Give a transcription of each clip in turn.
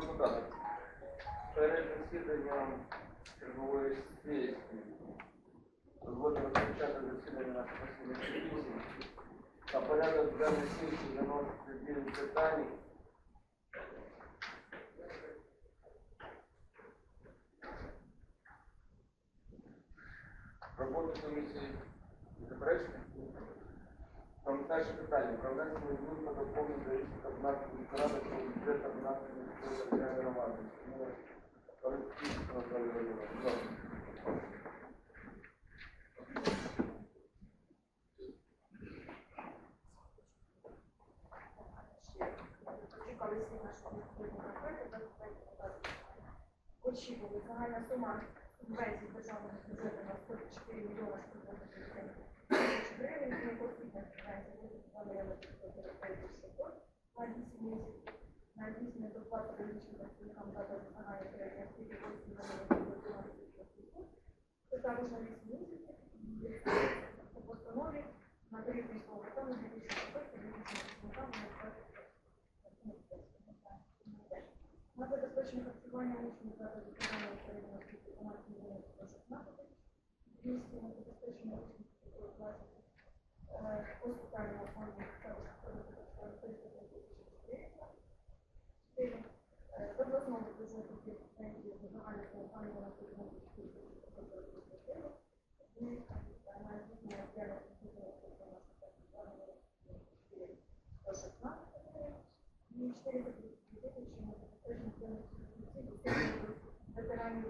роботодавця. Перед засіданням чергової сесії дозволено розпочати засідання нашої постійної комісії. На порядок денний сесії заносити дев'ять питань. Роботу комісії заперечення? Там перше питання. Про внесення змін та доповнення до рішення про бюджет Кабінету територіальної громади. Тому загальна сума субвенцій державного бюджету на 44 мільйони 127 тисяч гривень, буде 2 мільйони 543 тисячі на 8 місяців, на здійснення доплати. Педагогічним працівникам середньої освіти 8 мільйонів 12 тисяч Це також на 8 місяців. І по постанові на період військового стану 2016 на забезпечення харчування учнів закладів загальної середньої освіти 12 мільйонів 116 200 на забезпечення учнів е, по спеціальному фонду також 300 тисяч гривень. Е, З обласного бюджету ці субвенції за загальним фондом на 4 тисячі і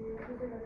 на людина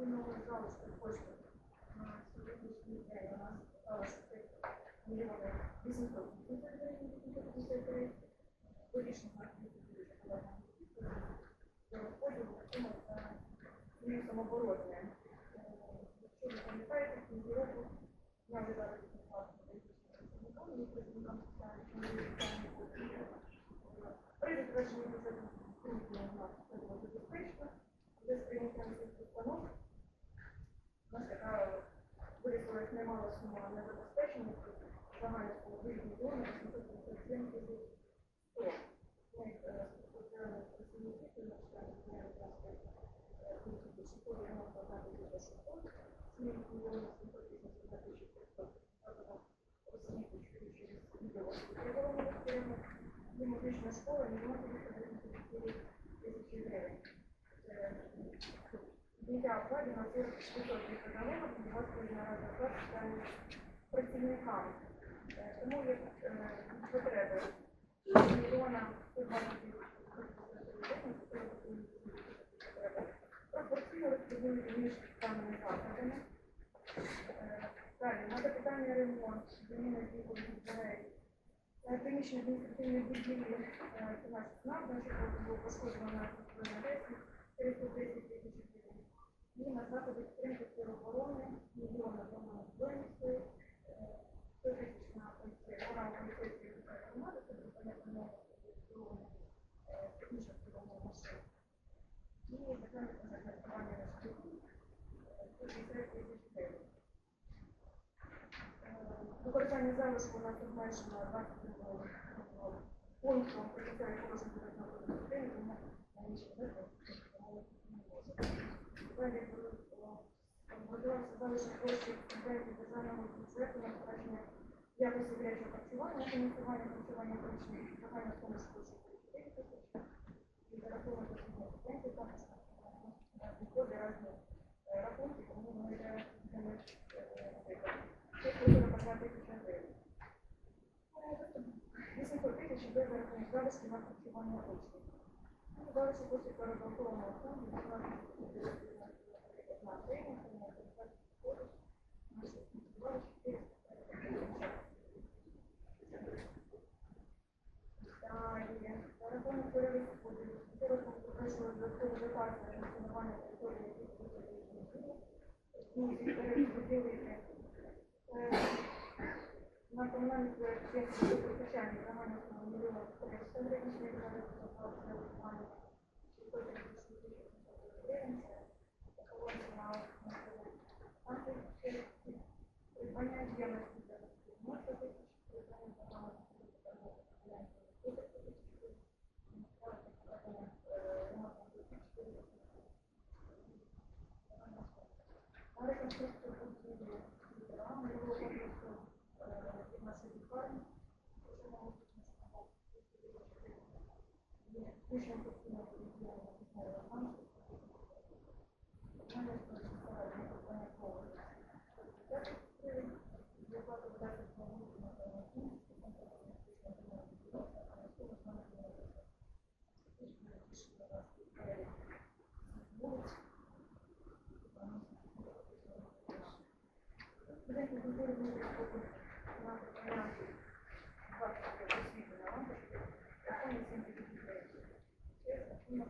вільного залишку коштів на сьогоднішній день у нас мільйони 880 гривень, 853 вирішення за мінусом оборотне. Якщо ви пам'ятаєте, кінці року я соціальної при було забезпечено, без прийняття цих установ нас така вирішилась немала сума незабезпечення, загальна 9 мільйонів 857 тисяч 100. Ми е, соціальні працівники, які навчають соціальні транспорт, тисячі 191 тисяча 600, 7 мільйонів 781 тисяча 500, освіту через розпорядку, і медична школа, мільйон 394 тисячі гривень. Це Зняття оплати на 40% педагогів і 20 на зарплат працівникам. Е, Тому є е, потреби мільйона пропорційно розподілити між даними закладами. Е, Далі, на капітальний ремонт, заміна вікових дверей, Е, приміщення адміністративної будівлі, е, це наш було пошкоджено на Одесі, 410 тисяч гривень. І на заходи підтримки тероборони, мільйон на дома збройницької, 100 тисяч на програму поліцейської громади, це припинення нового технічного підтримання машин. І законне харчування на шкілу, 160 тисяч гривень. Е, Використання залишку у нас обмежено 20 мільйонів пунктом положення бюджетного кодексу України, тому не Далі можливості залишок коштів конкретних державного бюджету на покращення якості гарячого харчування, на фінансування харчування учнів, загально в тому числі що 4 тисячі, і за рахунок освітньої субвенції також виходи різні е, рахунки, тому ми вже не наприклад. Тут буде по 2 тисячі гривень. Е, 800 тисяч йде за рахунок залишків на харчування учнів. Ну, Залишки коштів перерахованого фонду, на премію, на коштів, на Далі, за рахунок перерозподілу, зараз попросили додаткову дотацію на функціонування території, які будуть і е, на комунальні проєкти постачання загального мільйона 400 гривень, що є зараз заплати за 630 тисяч гривень, це погоджена станції придбання діяльності для 90 тисяч, придбання програми на реконструкцію будівлі програми було потрібно від нашої лікарні, Включно постійно відділення питної вакансії. Мене сподіваюся, що питання поводить. Зарплата видатків на вулиці на певний Студентів культури буде спокій на варіанті 20 освітлення лампочки, законі 7 тисяч гривень. Це рахунок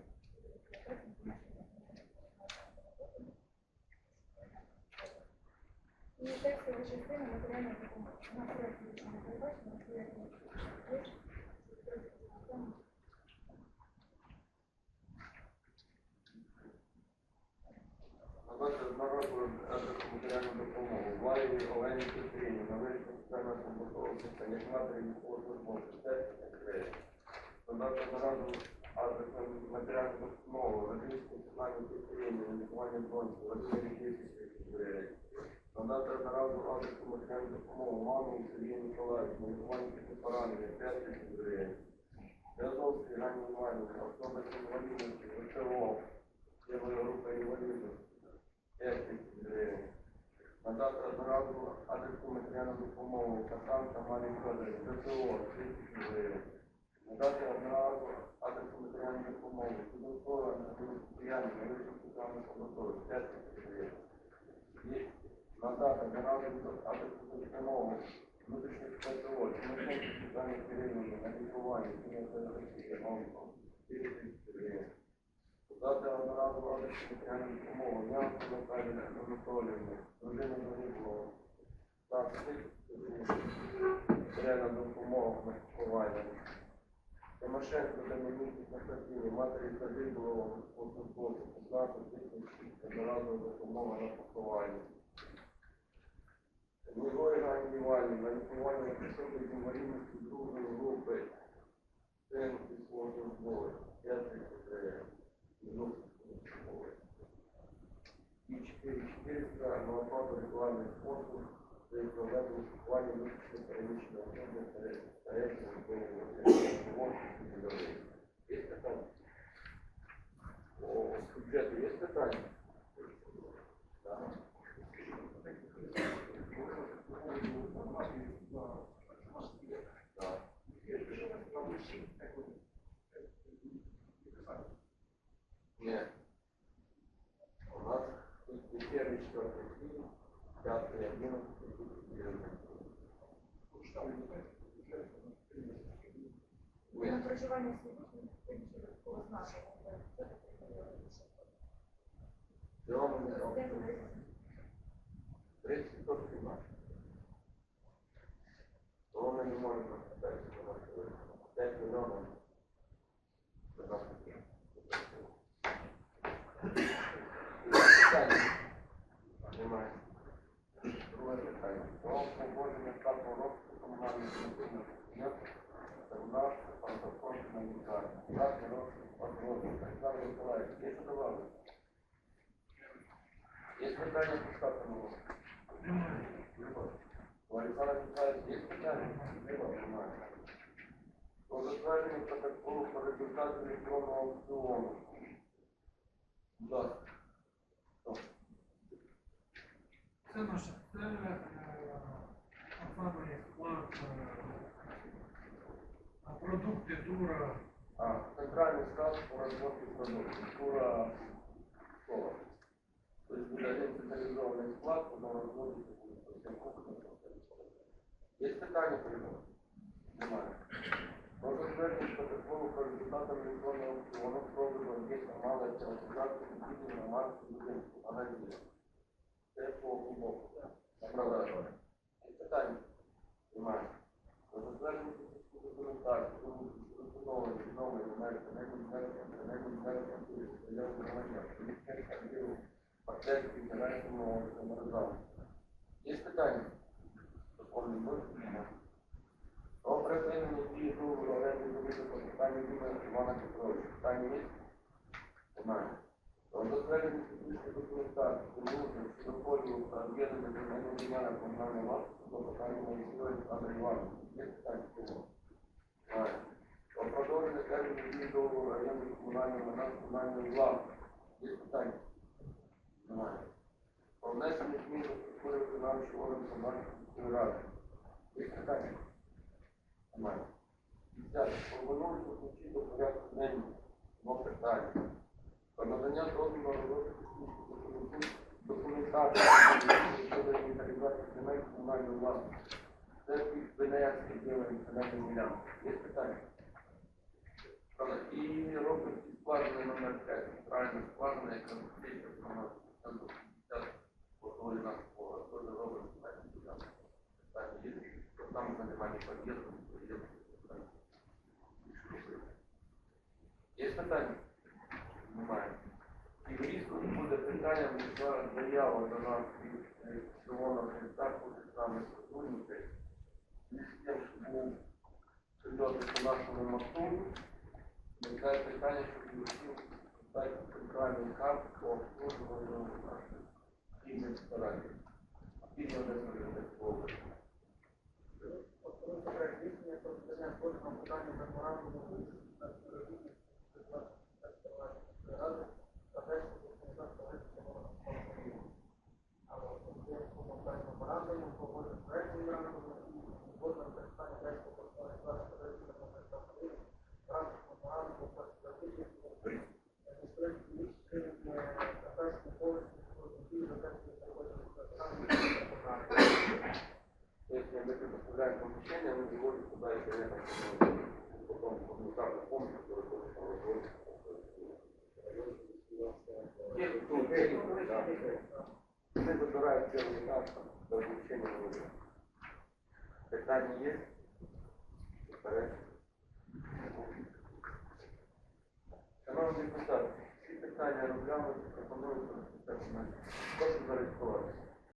І текстова частина матеріальної допомоги. На проєкті рішення передбачено, на проєкті Надати одноразову матеріальну допомогу. Валерії Олені Петрівні на вирішення соціального побутового питання матері військовослужбовця 5 гривень. Надати одноразову адресу матеріальну допомогу Радівській Світлані Петрівні на лікування доньки в розмірі 10 гривень. Надати одноразову адресу матеріальну допомогу мамі Сергію Миколаївні на лікування після поранення 5 тисяч гривень. Зв'язовській Ганні Іванівні, особи з інвалідності, ВТО, Євро група інвалідів. 5 тисяч гривень. Надати одноразову адресу матеріальну допомогу Касан Тамарі Федорівні, ДСО 3 тисячі гривень. Надати одноразову адресу матеріальну допомогу Судовкова Анатолію Куприяні, на вищу соціальну побутову 5 тисяч гривень. Надати адресу допомогу внутрішніх ПТО, Тимошенко Світлані Кирилівні, на лікування, кінотерапії, онко 4 тисячі гривень. Дати одноразову адресу матеріальну допомогу Нямку Наталії Анатоліївні, дружина загиблого. Так, матеріальна допомога на поховання. Тимошенко Домініки Константині, матері загиблого послужбовця, 15 тисяч одноразова допомога на поховання. Григорій Ганні Іванівні, на лікування особи з інвалідністю другої групи, син військовослужбовець, 5 тисяч гривень. І 4400 на оплату рекламних послуг при проведенні лікування внутрішньо переміщеного особи старечного військового Є питання? По бюджету є питання? Так. Нет. У нас первый, четвертый, пятый, одиннадцатый, девятнадцатый. На проживание свидетелей, 30 відсотків наш. Того ми не можемо у нас 5 мільйонів. Немає. Друге питання. Про погодження Миколаївич, є що? Є питання по штатному? Немає. Олександр Миколаївич, є питання? Немає. Про затвердження протоколу по результату електронного аукціону. Будь ласка. Це наша цель, е, оформлення склад, е, продукти дура, А, центральный склад по разработке продуктов. Тура школа. То есть будет один централизованный склад, но разводится будет по всем кухням. Есть питание по нему? Немає. Про затвердження протоколу по результатам електронного аукціону продажу об'єкта малої приватизації будівлі на марці будинку. Магазин. Це по глибоку. На продажу. Є питання? Немає. Про затвердження документації, установлені номер, номер, Є питання? Законний буде? Про припинення дії договору оренди землі по питанню Діма Івана Петровича. Питання є? Немає. Про затвердження технічної документації, домовлення щодо поділу та об'єднання земельного ділянок комунальної власності по питанню Моїсеєвич Андрій Іванович. Є питання? Немає. Про продовження терміну дії договору оренди комунальної власності. Є питання? Немає. Про внесення змін до структури виконавчого органу Самарської ради. Є питання? Немає. Десяте. Пропоную включити до порядку денного. Двох питань. Про надання дозволу на технічної документації щодо інвентаризації земель комунальної власності. Це під Венецький ділянки земельної ділянки. Є питання? І робить складений номер 5, правильно складений, яка зустріча на центру 50 по нас по теж робить земельну ділянку. Питання є, що питання. Немає. І в різку буде питання, зараз заява до нас від Симона Христа, буде саме сотрудники. І з тим, що був прильоти по нашому мосту, виникає питання, щоб усім дати центральний хаб по обслужуванню наших спільних старань. Спільно не зробити Если мы предоставляем помещение, мы выводим туда и понятно, что потом коммуникатор помнит, который будет там разводиться. Нет, ну, э, да. Мы выбираем первый этап, там, до включения вывода. Питание есть? Порядок. Шановні депутати, всі питання розглянути, пропонують розписати на